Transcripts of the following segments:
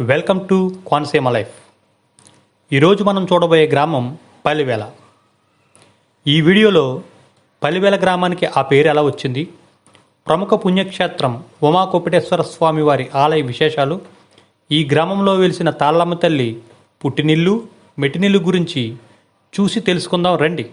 Welcome to Konaseema life. ఈరోజు మనం చూడబోయే గ్రామం పల్లివేల. ఈ వీడియోలో పల్లివేల గ్రామానికి ఆ పేరు ఎలా వచ్చింది? ప్రముఖ పుణ్యక్షేత్రం ఉమాకోపిటేశ్వర స్వామి వారి ఆలయ విశేషాలు ఈ గ్రామంలో వెలిసిన తాళ్ళమ్మ తల్లి పుట్టినిల్లు మెట్టినిల్లు గురించి చూసి తెలుసుకుందాం రండి.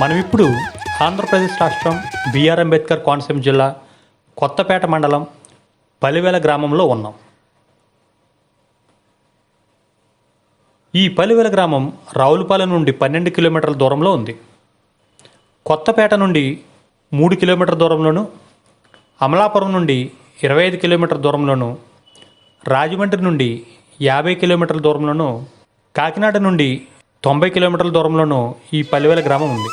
మనం ఇప్పుడు ఆంధ్రప్రదేశ్ రాష్ట్రం బిఆర్ అంబేద్కర్ కోనసీమ జిల్లా కొత్తపేట మండలం పలివేల గ్రామంలో ఉన్నాం. ఈ పలివేల గ్రామం రావులపాలెం నుండి పన్నెండు కిలోమీటర్ల దూరంలో ఉంది. కొత్తపేట నుండి మూడు కిలోమీటర్ల దూరంలోను అమలాపురం నుండి ఇరవై ఐదు కిలోమీటర్ల దూరంలోను రాజమండ్రి నుండి యాభై కిలోమీటర్ల దూరంలోను కాకినాడ నుండి తొంభై కిలోమీటర్ల దూరంలోనూ ఈ పల్లివేల గ్రామం ఉంది.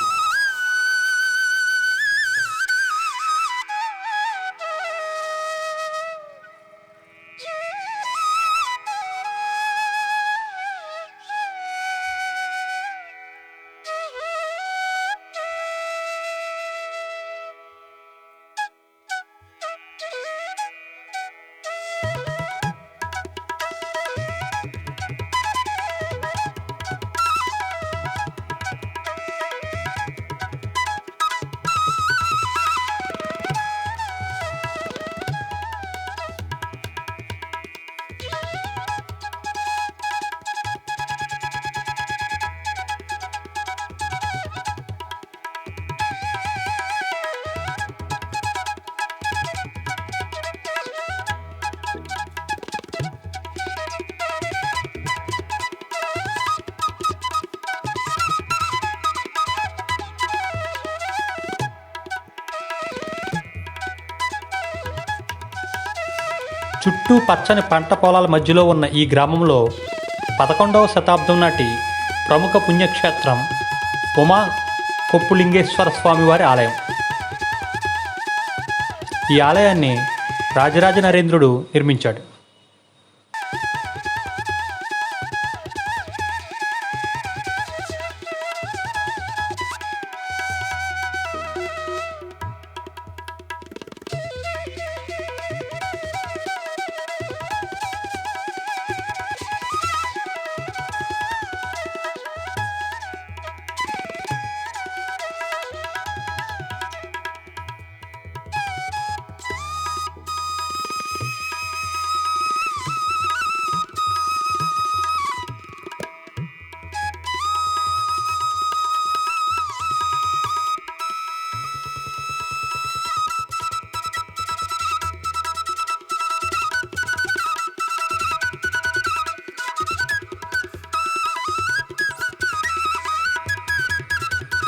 చుట్టూ పచ్చని పంట పొలాల మధ్యలో ఉన్న ఈ గ్రామంలో పదకొండవ శతాబ్దం నాటి ప్రముఖ పుణ్యక్షేత్రం ఉమా కొప్పులింగేశ్వర స్వామివారి ఆలయం. ఈ ఆలయాన్ని రాజరాజ నరేంద్రుడు నిర్మించాడు.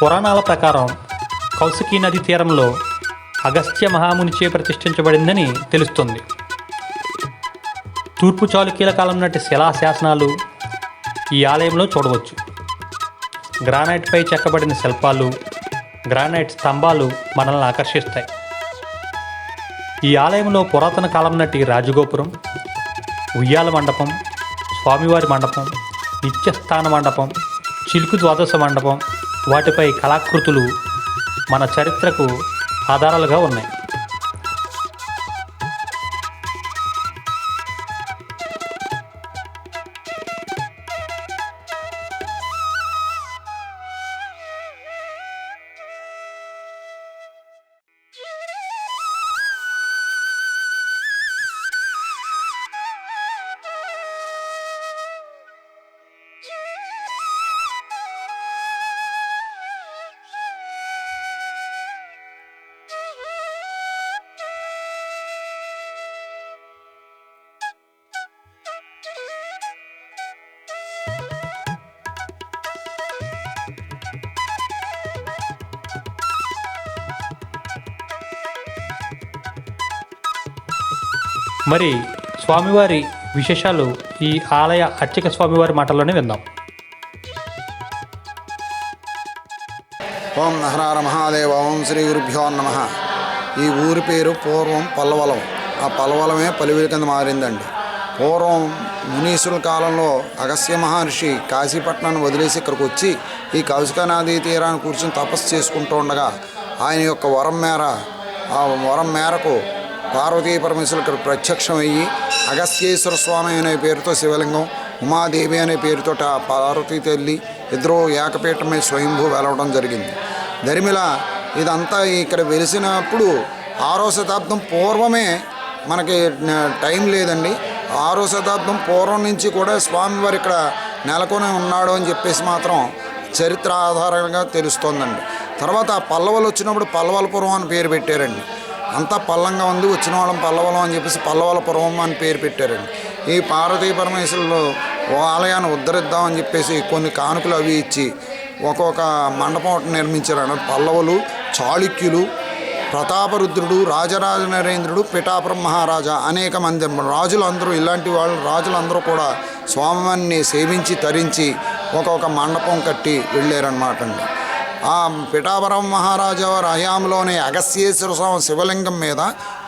పురాణాల ప్రకారం కౌశికీ నది తీరంలో అగస్త్య మహామునిచే ప్రతిష్ఠించబడిందని తెలుస్తుంది. తూర్పు చాళుక్యుల కాలం నాటి శిలా శాసనాలు ఈ ఆలయంలో చూడవచ్చు. గ్రానైట్పై చెక్కబడిన శిల్పాలు గ్రానైట్ స్తంభాలు మనల్ని ఆకర్షిస్తాయి. ఈ ఆలయంలో పురాతన కాలం నాటి రాజగోపురం ఉయ్యాల మండపం స్వామివారి మండపం నిత్యస్థాన మండపం చిలుకు ద్వాదశ మండపం వాటిపై కళాకృతులు మన చరిత్రకు ఆధారాలుగా ఉన్నాయి. మరి స్వామివారి విశేషాలు ఈ ఆలయ అర్చక స్వామివారి మాటల్లోనే విందాం. ఓం నహరార మహాదేవ ఓం శ్రీ గురుభ్యో నమ. ఈ ఊరి పేరు పూర్వం పల్లవలం ఆ పల్లవలమే పలివిలి కింద మారిందండి. పూర్వం మునీసుల కాలంలో అగస్య మహర్షి కాశీపట్నాన్ని వదిలేసి ఇక్కడికి వచ్చి ఈ కౌశిక నదీ తీరాన్ని కూర్చొని తపస్సు చేసుకుంటూ ఉండగా ఆయన యొక్క వరం మేర ఆ వరం మేరకు పార్వతీ పరమేశ్వరులు ఇక్కడ ప్రత్యక్షం అయ్యి అగస్త్యేశ్వర స్వామి అనే పేరుతో శివలింగం ఉమాదేవి అనే పేరుతో ఆ పార్వతీ తల్లి ఇద్దరు ఏకపీఠమై స్వయంభూ వెలవడం జరిగింది. దరిమిల ఇదంతా ఇక్కడ వెలిసినప్పుడు ఆరో శతాబ్దం పూర్వమే మనకి టైం లేదండి. ఆరో శతాబ్దం పూర్వం నుంచి కూడా స్వామివారు ఇక్కడ నెలకొని ఉన్నాడు అని చెప్పేసి మాత్రం చరిత్ర ఆధారంగా తెలుస్తోందండి. తర్వాత పల్లవలు వచ్చినప్పుడు పల్లవలపురం అని పేరు పెట్టారండి. అంతా పల్లంగా ఉంది వచ్చిన వాళ్ళం పల్లవలం అని చెప్పేసి పల్లవల పల్లవలపురం అని పేరు పెట్టారండి. ఈ పార్వతీ పరమేశ్వరులు ఓ ఆలయాన్ని ఉద్ధరిద్దామని చెప్పేసి కొన్ని కానుకలు అవి ఇచ్చి ఒక్కొక్క మండపం ఒకటి నిర్మించారు పల్లవులు చాళుక్యులు ప్రతాపరుద్రుడు రాజరాజ నరేంద్రుడు పిఠాపురం మహారాజా అనేక మంది రాజులు అందరూ ఇలాంటి వాళ్ళు రాజులందరూ కూడా స్వామివారిని సేవించి తరించి ఒక్కొక్క మండపం కట్టి వెళ్ళారనమాట అండి. ఆ పిఠాపురం మహారాజా వారి హయాంలోనే అగస్యేశ్వర స్వామి శివలింగం మీద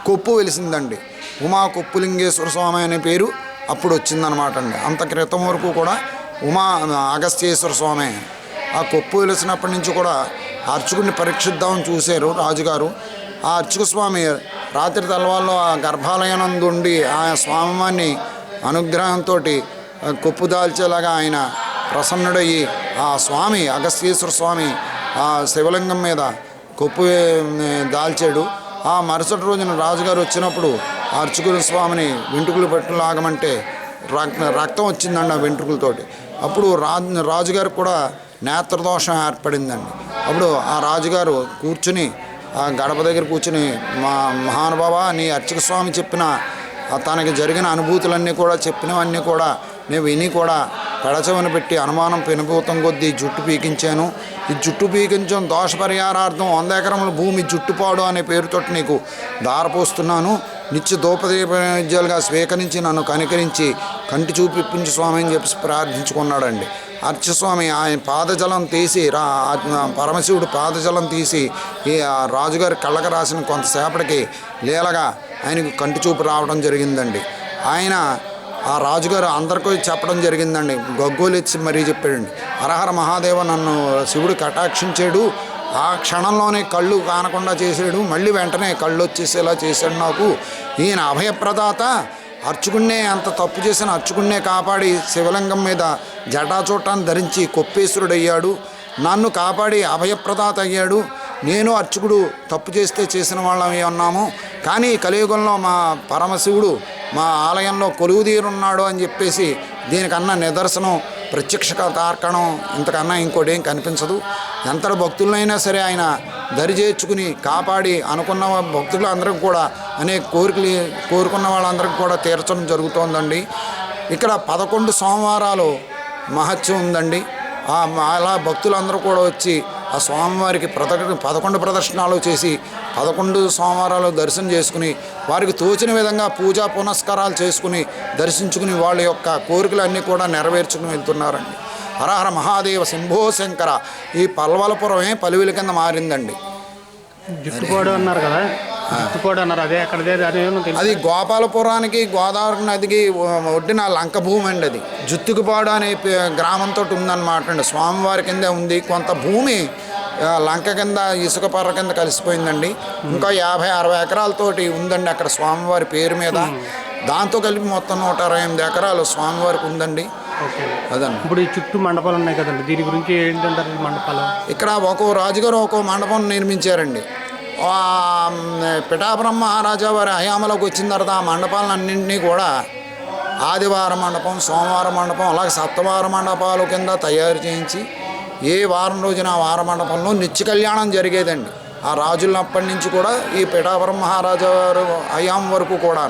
కొప్పు వెలిసిందండి. ఉమా కొప్పులింగేశ్వర స్వామి అనే పేరు అప్పుడు వచ్చిందనమాట అండి. అంత క్రితం వరకు కూడా ఉమా అగస్త్యేశ్వర స్వామి ఆ కొప్పు వెలిసినప్పటి నుంచి కూడా అర్చకుడిని పరీక్షిద్దామని చూశారు రాజుగారు. ఆ అర్చక స్వామి రాత్రి తెల్లవాళ్ళు ఆ గర్భాలయానందుండి ఆ స్వామివారిని అనుగ్రహంతో కొప్పు దాల్చేలాగా ఆయన ప్రసన్నుడయ్యి ఆ స్వామి అగస్త్యేశ్వర స్వామి ఆ శివలింగం మీద కొప్పు దాల్చాడు. ఆ మరుసటి రోజున రాజుగారు వచ్చినప్పుడు ఆ అర్చకుల స్వామిని వెంట్రుకలు పెట్టులు లాగమంటే రక్ రక్తం వచ్చిందండి ఆ వెంట్రుకలతోటి. అప్పుడు రా రాజుగారికి కూడా నేత్రదోషం ఏర్పడిందండి. అప్పుడు ఆ రాజుగారు కూర్చుని ఆ గడప దగ్గర కూర్చుని మా మహానుభావ నీ అర్చక స్వామి చెప్పిన తనకి జరిగిన అనుభూతులన్నీ కూడా చెప్పినవన్నీ కూడా నేను విని కూడా పెడచవని పెట్టి అనుమానం పెనుభూతం కొద్దీ జుట్టు పీకించాను. ఈ జుట్టు పీకించడం దోష పరిహారార్థం వంద ఎకరముల భూమి జుట్టుపాడు అనే పేరుతో నీకు దారపోస్తున్నాను నిత్య దోపదీపనైద్యాలుగా స్వీకరించి నన్ను కనికరించి కంటి చూపిప్పించి స్వామి అని చెప్పి ప్రార్థించుకున్నాడండి. అర్చస్వామి ఆయన పాదజలం తీసి రా పరమశివుడు పాదజలం తీసి ఈ రాజుగారి కళ్ళకు రాసిన కొంతసేపటికి లీలగా ఆయనకు కంటి చూపు రావడం జరిగిందండి. ఆయన ఆ రాజుగారు అందరికీ చెప్పడం జరిగిందండి. గగ్గోలు ఇచ్చి మరీ చెప్పాడండి. హరహర మహాదేవ నన్ను శివుడు కటాక్షించాడు. ఆ క్షణంలోనే కళ్ళు కానకుండా చేసాడు మళ్ళీ వెంటనే కళ్ళు వచ్చేసేలా చేశాడు నాకు. ఈయన అభయప్రదాత. అర్చుకున్నే అంత తప్పు చేసిన అర్చుకున్నే కాపాడి శివలింగం మీద జటాచూటాన్ని ధరించి కొప్పేశ్వరుడయ్యాడు. నన్ను కాపాడి అభయప్రదాత అయ్యాడు. నేను అర్చకుడు తప్పు చేస్తే చేసిన వాళ్ళమే ఉన్నాము. కానీ కలియుగంలో మా పరమశివుడు మా ఆలయంలో కొలువుదీరున్నాడు అని చెప్పేసి దీనికన్నా నిదర్శనం ప్రత్యక్ష తార్కణం ఇంతకన్నా ఇంకోటి ఏం కనిపించదు. ఎంత భక్తులైనా సరే ఆయన దరి చేర్చుకుని కాపాడి అనుకున్న భక్తులు అందరికి కూడా అనేక కోరికలు కోరుకున్న వాళ్ళందరికీ కూడా తీర్చడం జరుగుతోందండి. ఇక్కడ పదకొండు సోమవారాలు మహత్యం ఉందండి. అలా భక్తులందరూ కూడా వచ్చి ఆ స్వామివారికి ప్రద పదకొండు ప్రదర్శనాలు చేసి పదకొండు సోమవారాలు దర్శనం చేసుకుని వారికి తోచిన విధంగా పూజా పునస్కారాలు చేసుకుని దర్శించుకుని వాళ్ళ యొక్క కోరికలన్నీ కూడా నెరవేర్చుకుని వెళ్తున్నారండి. హరహర మహాదేవ శంభో శంకర. ఈ పల్వలపురమే పలివిల కింద మారిందండి. జుట్టుకోడు అన్నారు కదా? జుట్టుకోడు అన్నారు. అదే తెలుసు. అది గోపాలపురానికి గోదావరి నదికి ఒడ్డిన లంక భూమి అండి అది. జుత్తుకుపాడు అనే గ్రామంతో ఉందన్నమాట అండి. స్వామివారి కిందే ఉంది. కొంత భూమి లంక కింద ఇసుక పర్ర కింద కలిసిపోయిందండి. ఇంకా యాభై అరవై ఎకరాలతోటి ఉందండి అక్కడ స్వామివారి పేరు మీద. దాంతో కలిపి మొత్తం నూట అరవై ఎనిమిది ఎకరాలు స్వామివారికి ఉందండి. అదండి. ఇప్పుడు ఈ చుట్టూ మండపాలు ఉన్నాయి కదండి. దీని గురించి ఏంటంటారు మండపాలు? ఇక్కడ ఒక్కో రాజుగారు ఒక్కో మండపం నిర్మించారండి. పిఠాపురం మహారాజా వారి హయాంలోకి వచ్చిన తర్వాత ఆ మండపాలన్నింటినీ కూడా ఆదివారం మండపం సోమవారం మండపం అలాగే సప్తవార మండపాలు కింద తయారు చేయించి ఏ వారం రోజున ఆ వార మండపంలో నిత్య కళ్యాణం జరిగేదండి. ఆ రాజులప్పటి నుంచి కూడా ఈ పిఠాపురం మహారాజా వారు హయాం వరకు కూడా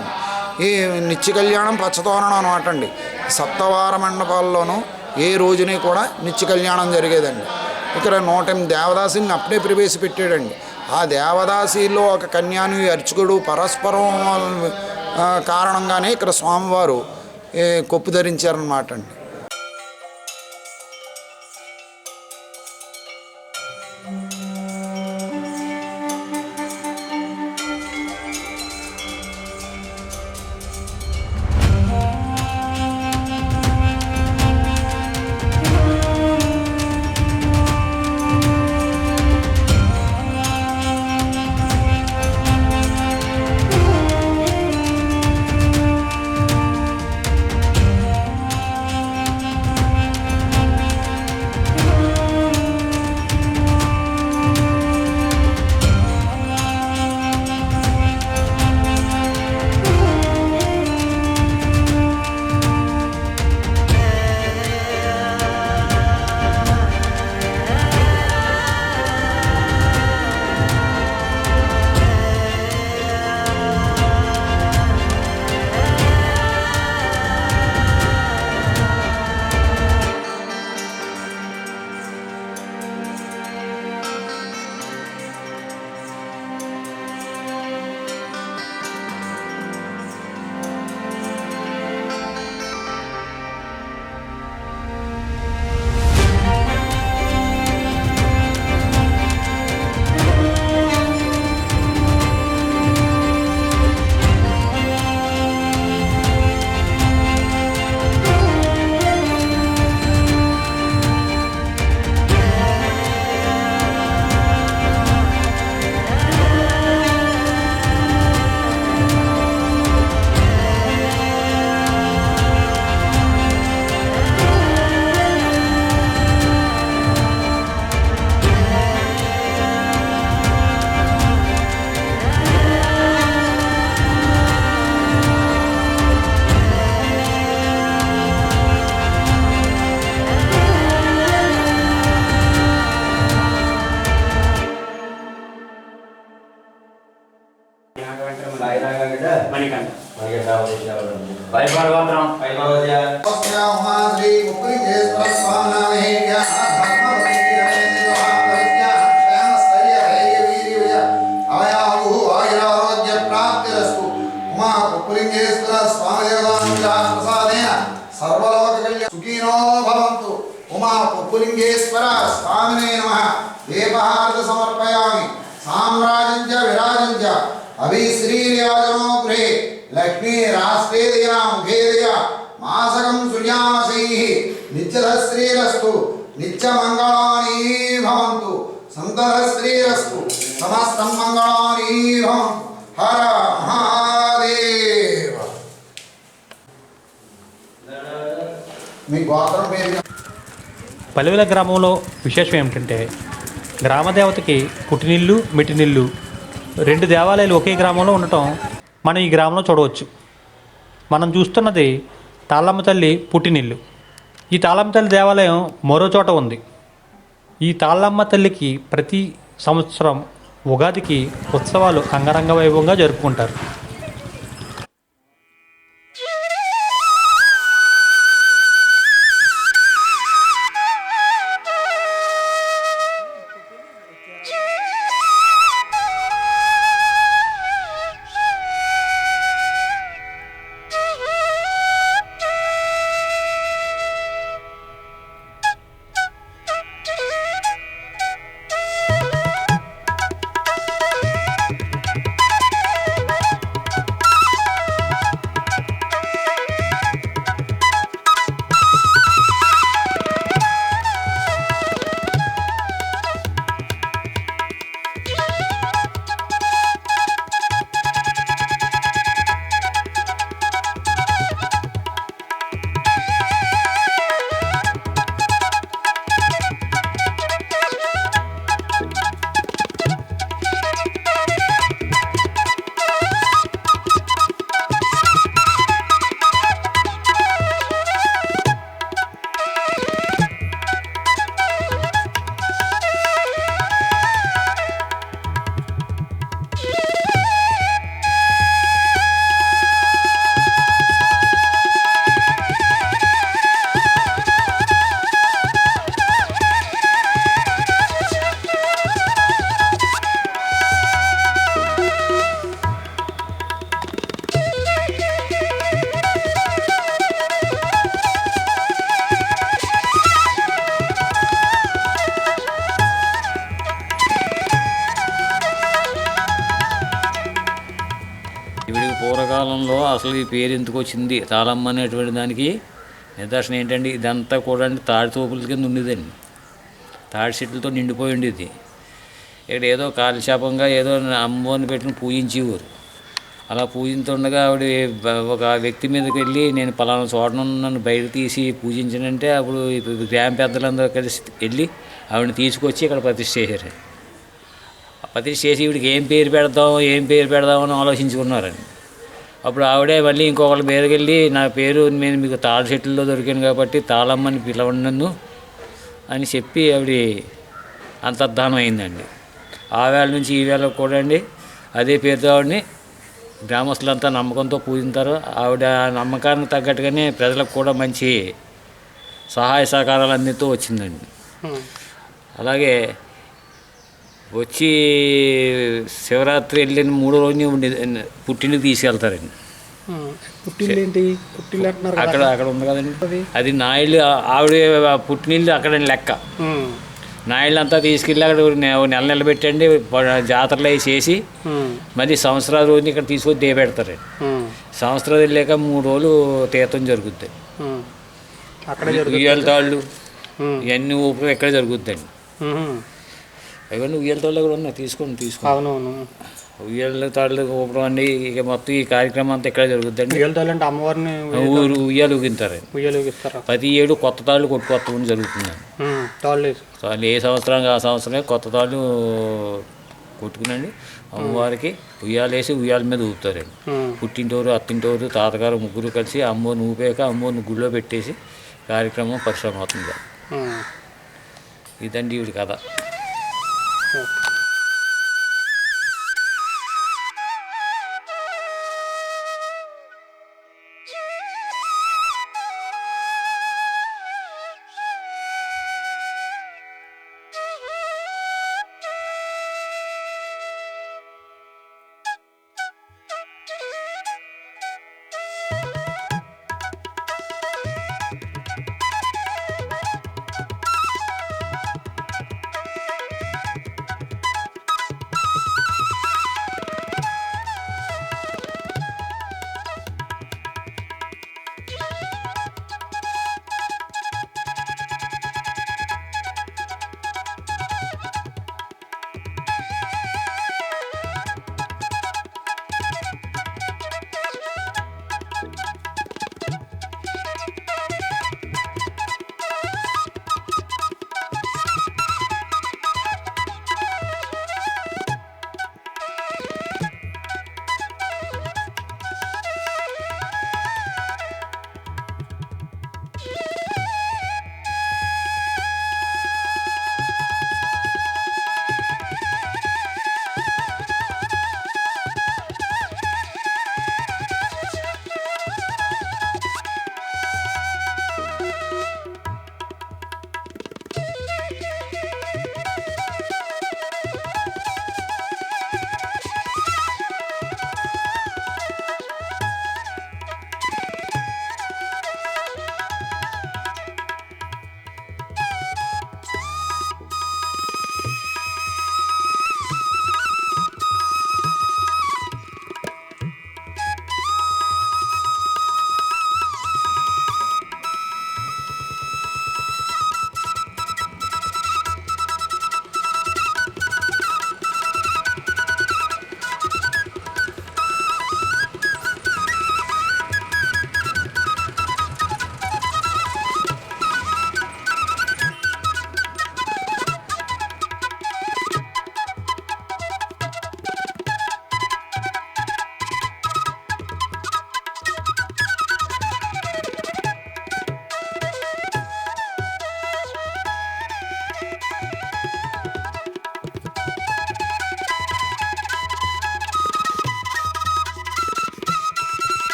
ఈ నిత్య కళ్యాణం పచ్చతోరణం అనమాట అండి. సప్తవార మండపాల్లోనూ ఏ రోజుని కూడా నిత్య కళ్యాణం జరిగేదండి. ఇక్కడ నూట ఎనిమిది దేవదాసిని అప్పుడే ప్రవేశపెట్టాడండి. ఆ దేవదాసిలో ఒక కన్యాను అర్చకుడు పరస్పరం కారణంగానే ఇక్కడ స్వామివారు కొప్పు ధరించారనమాట అండి భవంతు ఉమా పులింగేశ్వర స్వామినే నమ దీపహారతి సమర్పయామి సామ్రాజ్యం చ విరాజం చ అభిశ్రీర్యాజనో గృహే లక్ష్మీ రాష్ట్రేదయా ముఖేదయ మాసకం సుజామసై నిత్యధశ్రీరస్తు నిత్యమంగళాని భవంతు సంతధశ్రీరస్తు సమస్తం మంగళాని భవంతు హర మహా మీ గోత్రం పేరు పలివెల గ్రామంలో విశేషం ఏమిటంటే గ్రామదేవతకి పుట్టినిల్లు మెట్టినిల్లు రెండు దేవాలయాలు ఒకే గ్రామంలో ఉండటం మనం ఈ గ్రామంలో చూడవచ్చు. మనం చూస్తున్నది తాళమ్మ తల్లి పుట్టినిల్లు. ఈ తాళమ్మ తల్లి దేవాలయం మరో చోట ఉంది. ఈ తాళమ్మ తల్లికి ప్రతి సంవత్సరం ఉగాదికి ఉత్సవాలు అంగరంగ వైభవంగా జరుపుకుంటారు. అసలు ఈ పేరు ఎందుకు వచ్చింది? తాళమ్మ అనేటువంటి దానికి నిదర్శనం ఏంటంటే ఇదంతా కూడా అండి తాడి తోపుల కింద ఉండేదండి. తాడి చెట్లతో నిండిపోయి ఉండేది. ఇక్కడ ఏదో కాలశాపంగా ఏదో అమ్మవారిని పెట్టిన పూజించేవారు. అలా పూజించుండగా ఆవిడ ఒక వ్యక్తి మీదకి వెళ్ళి నేను పలానా చోట నన్ను బయట తీసి పూజించనంటే అప్పుడు గ్రామ పెద్దలందరూ కలిసి వెళ్ళి ఆవిడని తీసుకొచ్చి ఇక్కడ ప్రతిష్ఠ చేశారు. ప్రతిష్ఠ చేసి ఈవిడికి ఏం పేరు పెడదాం ఏం పేరు పెడదామని ఆలోచించుకున్నారండి. అప్పుడు ఆవిడే మళ్ళీ ఇంకొకరి మీదకి వెళ్ళి నా పేరు నేను మీకు తాళ చెట్లలో దొరికాను కాబట్టి తాళమ్మని పిలవండి నన్ను అని చెప్పి ఆవిడ అంతర్ధానం అయిందండి. ఆ వేళ నుంచి ఈ వేళ కూడా అండి అదే పేరుతో ఆవిడని గ్రామస్తులంతా నమ్మకంతో పూజింటారు ఆవిడ ఆ నమ్మకానికి తగ్గట్టుగానే ప్రజలకు కూడా మంచి సహాయ సహకారాలు అందిస్తూ వచ్చిందండి. అలాగే వచ్చి శివరాత్రి వెళ్ళిన మూడో రోజు పుట్టింటికి తీసుకెళ్తారండి ఉమ్. పుట్టిల్లు ఏంటి పుట్టిల్లు అంటున్నారు అక్కడ అక్కడ ఉంది కదండి అది అది నాయుళ్ళు ఆవిడ పుట్టినీళ్ళు అక్కడ లెక్క ఉమ్. నాయుళ్ళు అంతా తీసుకెళ్ళి అక్కడ నె- నెల నిలబెట్టండి ప- జాతరలు అవి చేసి. మళ్ళీ సంవత్సరాల రోజుని ఇక్కడ తీసుకొని దేపెడతారండి. సంవత్సరాలు వెళ్ళాక మూడు రోజులు తీర్థం జరుగుద్ది. అక్కడే తాళ్ళు. ఇవన్నీ ఊపిరి ఎక్కడ జరుగుద్దండి ఉమ్. అవన్నీ ఉయ్యాల తాళ్ళు కూడా ఉన్నాయి. తీసుకోండి తీసుకోండి అవునవును. ఉయ్యాల తాళ్ళు ఊపడం అండి ఇక మొత్తం ఈ కార్యక్రమం అంతా ఇక్కడ జరుగుద్దండి. ఉయ్యాల తాళ్ళంటే అమ్మవారిని ఊరు ఉయ్యాలు ఊగింటారండి ఉయ్యాలు ఇస్తారా ప్రతి ఏడు కొత్త తాళ్ళు జరుగుతుందండి. ఉమ్. తాళ్ళు వేసి. తాళ్ళు ఏ సంవత్సరానికి ఆ సంవత్సరమే కొత్త తాళ్ళు కొట్టుకునండి. అమ్మవారికి ఉయ్యాలేసి ఉయ్యాల మీద ఊపుతారండి. పుట్టింటోరు అత్తింటోరు తాతగారు ముగ్గురు కలిసి అమ్మోని ఊపాక అమ్మోని గుళ్ళో పెట్టేసి కార్యక్రమం పరిశ్రమ అవుతుంది. ఇదండి ఈవిడి కథ. 嗯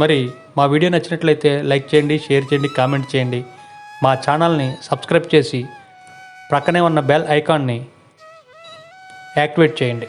మరి మా వీడియో నచ్చినట్లయితే లైక్ చేయండి షేర్ చేయండి కామెంట్ చేయండి. మా ఛానల్ని సబ్స్క్రైబ్ చేసి ప్రక్కనే ఉన్న బెల్ ఐకాన్ని యాక్టివేట్ చేయండి.